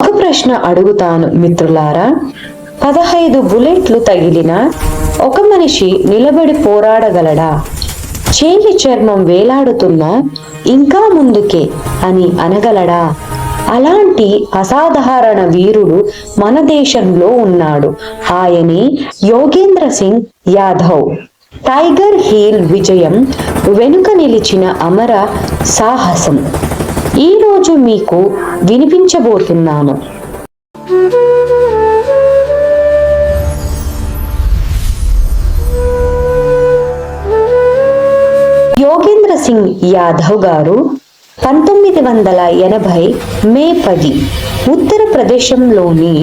ఒక ప్రశ్న అడుగుతాను మిత్రులారా పదహైదు బుల్లెట్లు తగిలిన ఒక మనిషి నిలబడి పోరాడగలడా? చేయి చర్మం వేలాడుతున్నా ఇంకా ముందుకే అని అనగలడా? అలాంటి అసాధారణ వీరుడు మన దేశంలో ఉన్నాడు. ఆయనే యోగేంద్ర సింగ్ యాదవ్. టైగర్ హీల్ విజయం వెనుక నిలిచిన అమర సాహసం. ఈరోజు మీకు వినిపించబోతున్నాను. యోగేంద్ర సింగ్ యాదవ్ గారు పంతొమ్మిది వందల ఎనభై మే పది ఉత్తరప్రదేశంలోని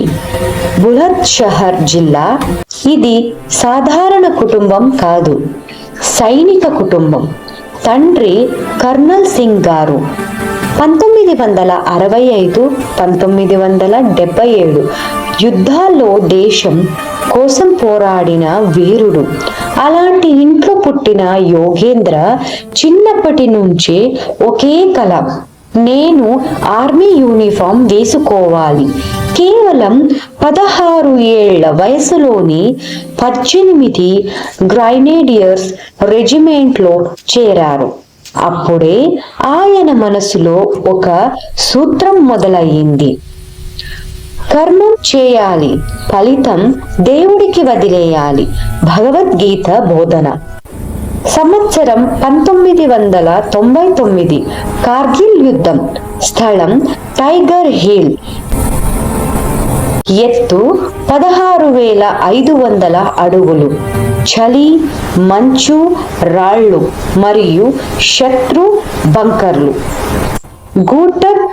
బులత్ షహర్ జిల్లా ఇది సాధారణ కుటుంబం కాదు సైనిక కుటుంబం. తండ్రి కర్నల్ సింగ్ గారు పంతొమ్మిది వందల అరవై ఐదు పంతొమ్మిది వందల డెబ్బై ఏడు యుద్ధాల్లో దేశం కోసం పోరాడిన వీరుడు. అలాంటి ఇంట్లో పుట్టిన యోగేంద్ర చిన్నప్పటి నుంచే ఒకే కల. నేను ఆర్మీ యూనిఫామ్ వేసుకోవాలి. కేవలం పదహారు ఏళ్ళ వయసులోని పద్దెనిమిది గ్రైనేడియర్స్ రెజిమెంట్లో చేరారు. అప్పుడే ఆయన మనసులో ఒక సూత్రం మొదలయ్యింది. కర్మం చేయాలి. ఫలితం దేవుడికి వదిలేయాలి. భగవద్గీత బోధన. సంవత్సరం పంతొమ్మిది వందల తొంభై తొమ్మిది. కార్గిల్ యుద్ధం. స్థలం టైగర్ హిల్. ఎత్తు పదహారు వేల ఐదు వందల అడుగులు. చలి మంచు రాళ్ళు మరియు శత్రు బంకర్లు. గూటర్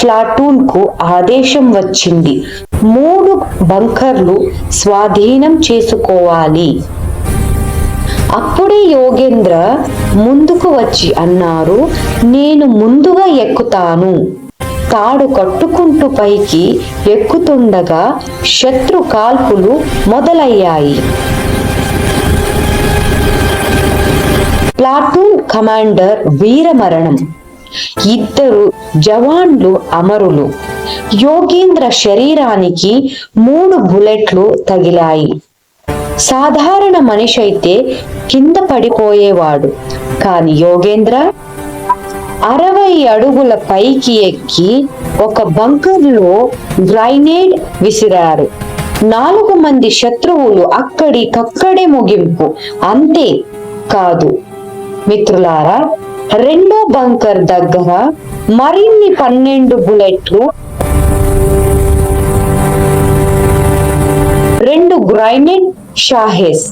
ప్లాటూన్కు ఆదేశం వచ్చింది. మూడు బంకర్లు స్వాధీనం చేసుకోవాలి. అప్పుడే యోగేంద్ర ముందుకు వచ్చి అన్నారు నేను ముందుగా ఎక్కుతాను. తాడు కట్టుకుంటూ పైకి ఎక్కుతుండగా శత్రు కాల్పులు మొదలయ్యాయి. ప్లాటూన్ కమాండర్ వీరమరణం. ఇద్దరు జవాన్లు అమరులు. యోగేంద్ర శరీరానికి మూడు బుల్లెట్లు తగిలాయి. సాధారణ మనిషి అయితే కింద పడిపోయేవాడు. కాని యోగేంద్ర అరవై అడుగుల పైకి ఎక్కి ఒక బంకర్లో గ్రైనేడ్ విసిరారు. నాలుగు మంది శత్రువులు అక్కడికక్కడే ముగింపు. అంతే కాదు. మిత్రులారా రెండో బంకర్ దగ్గర మరిన్ని పన్నెండు బుల్లెట్లు రెండు గ్రైనెడ్ షాహెస్.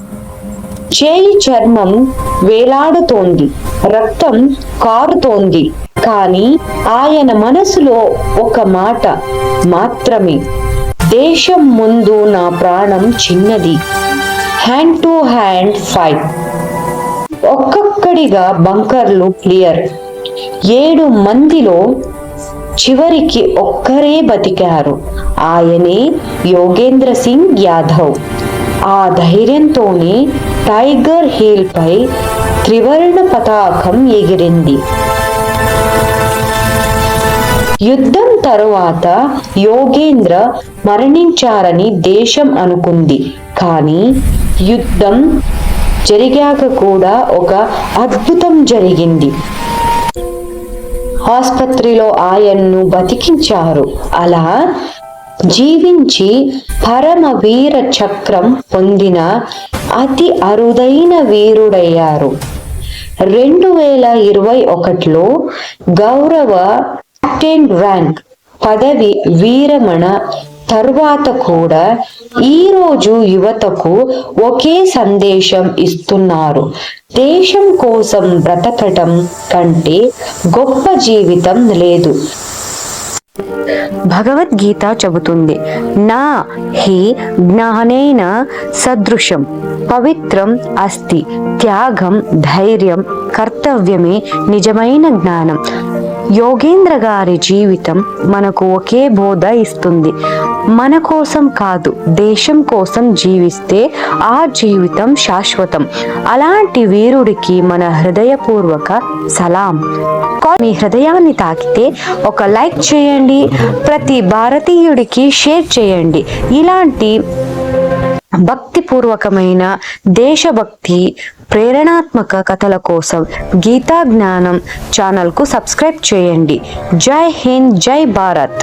చేయి చర్మం వేలాడుతోంది రక్తం కారుతోంది కానీ ఆయన మనసులో ఒక మాట మాత్రమే. దేశం ముందు నా ప్రాణం చిన్నది. హ్యాండ్ టు హ్యాండ్ ఫైట్ ఒక్కొక్కడిగా బంకర్లు క్లియర్ ఏడు మందిలో చివరికి ఒక్కరే బతికారు. ఆయనే యోగేంద్ర సింగ్ యాదవ్. ఆ ధైర్యంతోనే టైగర్ హిల్ పై త్రివర్ణ పతాకం ఎగిరింది. యుద్ధం తరువాత యోగేంద్ర మరణించారని దేశం అనుకుంది. కానీ యుద్ధం జరిగాక కూడా ఒక అద్భుతం జరిగింది. ఆసుపత్రిలో ఆయన్ను బతికించారు. అలా జీవించి పరమ వీర చక్రం పొందిన అతి అరుదైన వీరుడయ్యారు. రెండు వేల ఇరవై ఒకటిలో గౌరవ కెప్టెన్ ర్యాంక్ పదవి వీరమణ తరువాత కూడా ఈ రోజు యువతకు ఒకే సందేశం ఇస్తున్నారు. దేశం కోసం బ్రతకటం కంటే గొప్ప జీవితం లేదు. భగవద్గీత చెబుతుంది. నా హి జ్ఞానేన సదృశం పవిత్రం అస్తి. త్యాగం ధైర్యం కర్తవ్యమే నిజమైన జ్ఞానం. యోగేంద్ర గారి జీవితం మనకు ఒకే బోధ ఇస్తుంది. మన కోసం కాదు దేశం కోసం జీవిస్తే ఆ జీవితం శాశ్వతం. అలాంటి వీరుడికి మన హృదయపూర్వక సలాం. మీ హృదయాన్ని తాకితే ఒక లైక్ చేయండి ప్రతి భారతీయుడికి షేర్ చేయండి. ఇలాంటి భక్తిపూర్వకమైన దేశభక్తి ప్రేరణాత్మక కథల కోసం గీతా జ్ఞానం ఛానల్కు సబ్స్క్రైబ్ చేయండి. జై హింద్ జై భారత్.